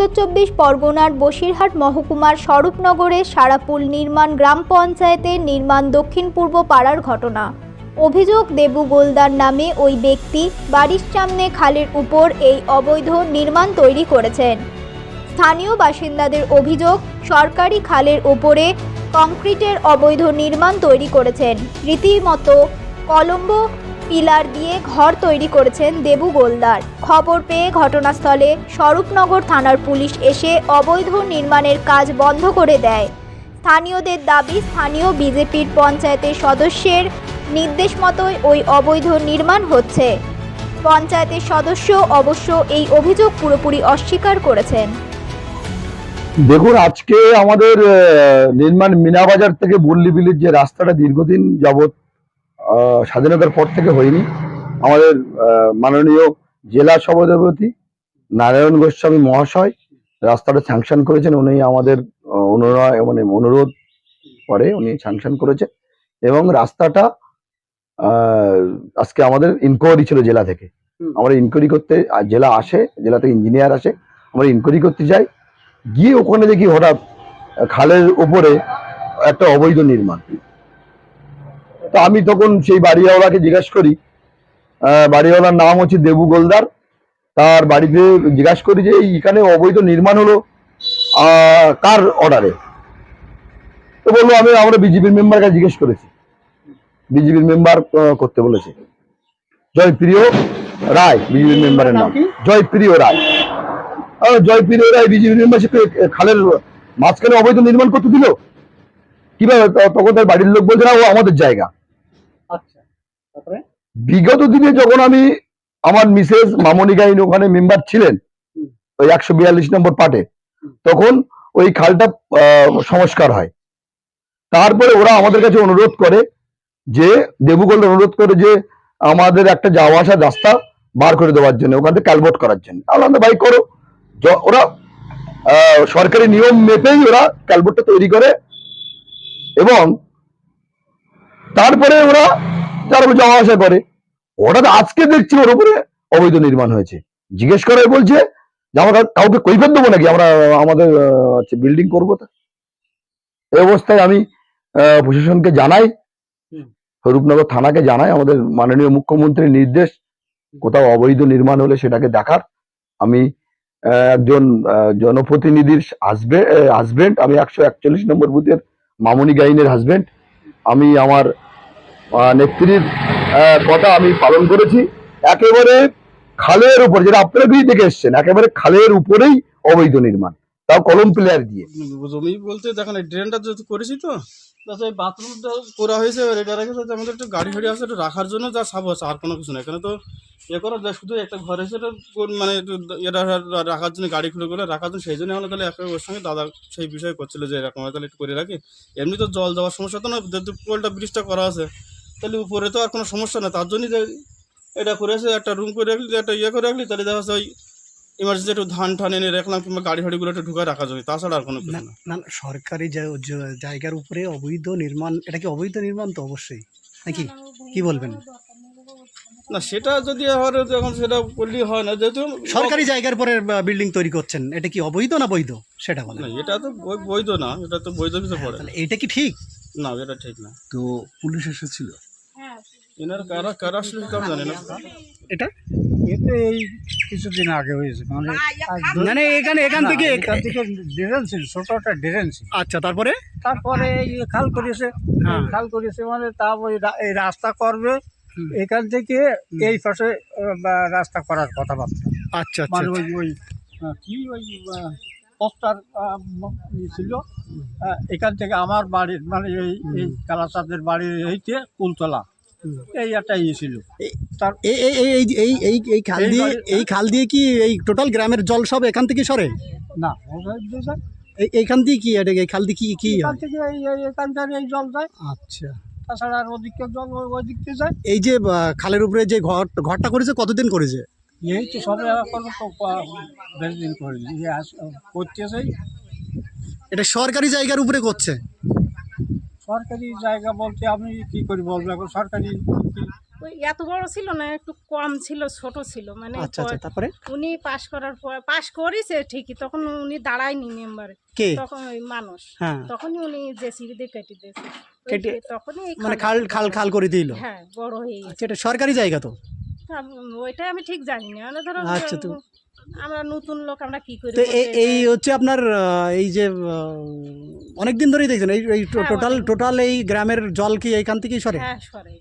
উত্তর চব্বিশ পরগনার বসিরহাট মহকুমার স্বরূপনগরের সারাপুল নির্মাণ গ্রাম পঞ্চায়েতের নির্মাণ দক্ষিণ পূর্ব পাড়ার ঘটনা। অভিযোগ, দেবু গোলদার নামে ওই ব্যক্তি বাড়ির সামনে খালের উপর এই অবৈধ নির্মাণ তৈরি করেছেন। স্থানীয় বাসিন্দাদের অভিযোগ, সরকারি খালের ওপরে কংক্রিটের অবৈধ নির্মাণ তৈরি করেছেন। রীতিমতো কলম্বো পিলার দিয়ে ঘর তৈরি করেছেন দেবু গোলদার। খবর পেয়ে ঘটনাস্থলে স্বরূপনগর থানার পুলিশ এসে অবৈধ নির্মাণের কাজ বন্ধ করে দেয়। স্থানীয়দের দাবি স্থানীয় বিজেপির পঞ্চায়েতের সদস্যের নির্দেশ মতোই ওই অবৈধ নির্মাণ হচ্ছে। পঞ্চায়েতের সদস্য অবশ্য এই অভিযোগ পুরোপুরি অস্বীকার করেছেন। দেখুন আজকে আমাদের নির্মাণ মিনাবাজার থেকে বল্লিবিলির যে রাস্তাটা দীর্ঘদিন আহ, স্বাধীনতার পর থেকে হয়নি। আমাদের মাননীয় জেলা সভাপতি নারায়ণ গোস্বামী মহাশয় রাস্তাটা স্যাংশন করেছেন। উনি আমাদের আহ, অনুনয় মানে অনুরোধ করে উনি স্যাংশন করেছেন এবং রাস্তাটা আহ, আজকে আমাদের ইনকোয়ারি ছিল জেলা থেকে। আমরা ইনকোয়ারি করতে জেলা আসে জেলা থেকে ইঞ্জিনিয়ার আসে আমরা ইনকোয়ারি করতে যাই। গিয়ে ওখানে দেখি হঠাৎ খালের উপরে একটা অবৈধ নির্মাণ। তো আমি তখন সেই বাড়িওয়ালাকে জিজ্ঞাসা করি বাড়িওয়ালার নাম হচ্ছে দেবু গোলদার। তার বাড়িতে জিজ্ঞাসা করি যে এখানে অবৈধ নির্মাণ হলো আহ, কার অর্ডারে তো বলল আমি আমরা বিজেপির মেম্বার কাছে জিজ্ঞেস করেছি। বিজেপির মেম্বার করতে বলেছে। জয়প্রিয় রায় বিজেপির মেম্বারের নাম। জয়প্রিয় রায়। জয়প্রিয় রায় বিজেপি মেম্বারশিপে খালের মাঝখানে অবৈধ নির্মাণ করতে দিল। কীভাবে? তখন তার বাড়ির লোক বলছে না ও আমাদের জায়গা। বিগত দিনে যখন আমি আমার মিসেস মামনি গাইন ওখানে মেম্বার ছিলেন ওই একশো বিয়াল্লিশ নম্বর পার্টে তখন ওই খালটা সংস্কার হয়। তারপরে ওরা আমাদের কাছে অনুরোধ করে যে দেবুগোল্ড অনুরোধ করে যে আমাদের একটা যাওয়া আসার রাস্তা বার করে দেওয়ার জন্য ওখান থেকে ক্যালবোট করার জন্য। আমরা ভাই করো। ওরা আহ, সরকারি নিয়ম মেপেই ওরা ক্যালবোটটা তৈরি করে এবং তারপরে ওরা তারপরে যাওয়া আসা করে। হঠাৎ আজকে দেখছি ওর উপরে অবৈধ নির্মাণ হয়েছে। জিজ্ঞেস করে বলছে যে আমরা কাউকে কৈফত দেবো নাকি? আমরা আমাদের বিল্ডিং করব তা। এই অবস্থায় আমি প্রশাসনকে জানাই। হুম। স্বরূপনগর থানাকে জানাই। আমাদের মাননীয় মুখ্যমন্ত্রীর নির্দেশ কোথাও অবৈধ নির্মাণ হলে সেটাকে দেখার। আমি একজন জনপ্রতিনিধির হাজবেন্ড আমি একশো একচল্লিশ নম্বর বুথের মামনি গাইনের হাজবেন্ড আমি আমার নেত্রীর কথা আমি পালন করেছি। একেবারে খালের উপর, যেটা আপনারা দুই দেখে এসছেন, একেবারে খালের উপরেই অবৈধ নির্মাণ। তাও কলম প্লেয়ার দিয়ে। জমি বলতে দেখেন ড্রেনটা যেহেতু করেছি তো বাথরুমটা করা হয়েছে একটু গাড়ি আছে রাখার জন্য যা আর কোনো কিছু এখানে তো করা যায়, শুধু একটা ঘর এটা মানে এটা রাখার জন্য গাড়ি খুলে করে রাখার জন্য, সেই তাহলে ওর সঙ্গে দাদা সেই যে এরকম তাহলে একটু করে রাখি। এমনি তো জল দেওয়ার সমস্যা তো না পোলটা ব্রিজটা করা আছে তাহলে উপরে তো আর কোনো সমস্যা না তার জন্যই যে এটা করেছে একটা রুম করে রাখলি একটা ইয়ে করে রাখলি তাহলে দেখা ওই ইমার্জেন্সি একটু ধান টান এনে রাখলাম কিংবা গাড়ি ফাড়িগুলো একটু ঢুকায় রাখা যাবে তাছাড়া আর কোনো না না। না না, সরকারি জায়গার উপরে অবৈধ নির্মাণ এটা কি অবৈধ নির্মাণ তো অবশ্যই নাকি? কি বলবেন? না সেটা যদি আর এখন সেটা করলেই হয় না যেহেতু সরকারি জায়গার পরে বিল্ডিং তৈরি করছেন এটা কি অবৈধ না বৈধ? সেটা বলেন। না এটা তো বৈধ না এটা তো বৈধ কিছু পড়ে এটা কি ঠিক? না এটা ঠিক না। তো পুলিশ এসেছিল? এনার কারা কারা আসলে তো আমি না। এটা? এতে এই কিছুদিন আগে হয়েছে মানে মানে এখানে এখান থেকে এখান থেকে ড্রেন ছিল ছোট একটা ড্রেন ছিল। আচ্ছা তারপরে? তারপরে এই খাল করেছে হ্যাঁ। খাল করেছে মানে তারপরে রা- এই রাস্তা করবে এখান থেকে এই পাশে রাস্তা করার কথাবার্তা আচ্ছা আচ্ছা মানে ওই ওই কি ওই পোস্টার ছিল এখান থেকে আমার বাড়ির মানে এই এই কালাচাঁদের বাড়ির এইতে কুলতলা। এই একটা ইয়ে ছিল। তার এই এই এই এই এই এই এই খাল দিয়ে এই খাল দিয়ে কি এই টোটাল গ্রামের জল সব এখান থেকে সরে? না ওখান দিয়ে যায়। এই এইখান দিয়ে কি এটা এই খাল দিয়ে কি কি এখান থেকে এই এই- এখানকার এই জল যায়। আচ্ছা। তাছাড়া আর ওদিকে জল ওই- ওই দিক দিয়ে যায়। এই যে খালের উপরে যে ঘর ঘরটা করেছে কতদিন করেছে? এই তো সবে এখন তো বেশ দিন করে করতেছে এটা সরকারি জায়গার উপরে করছে? সরকারি জায়গা বলতে আমি কি করি বলব? এখন সরকারি ওই এত বড় ছিল না একটু কম ছিল ছোট ছিল। মানে আচ্ছা আচ্ছা তারপরে? উনি পাশ করার পর পাশ করেছে ঠিকই তখন উনি দাঁড়ায়নি মেম্বারে কে? তখন ওই মানুষ। হ্যাঁ। তখনই উনি জেসিবি দিয়ে কেটে দিয়েছে। কেটে- তখনই মানে খাল- খাল খাল করে দিল। হ্যাঁ বড় হয়ে গেছে আচ্ছা এটা সরকারি জায়গা তো? তা ওইটা আমি ঠিক জানি না। মানে ধরো আচ্ছা, তো- আমরা নতুন লোক আমরা কি করি তো এই এই হচ্ছে আপনার এই যে অনেকদিন ধরেই দেখছেন এই এই হ্যাঁ, টোটাল টোটাল এই গ্রামের জল কি এইখান থেকেই সরে? হ্যাঁ সরে।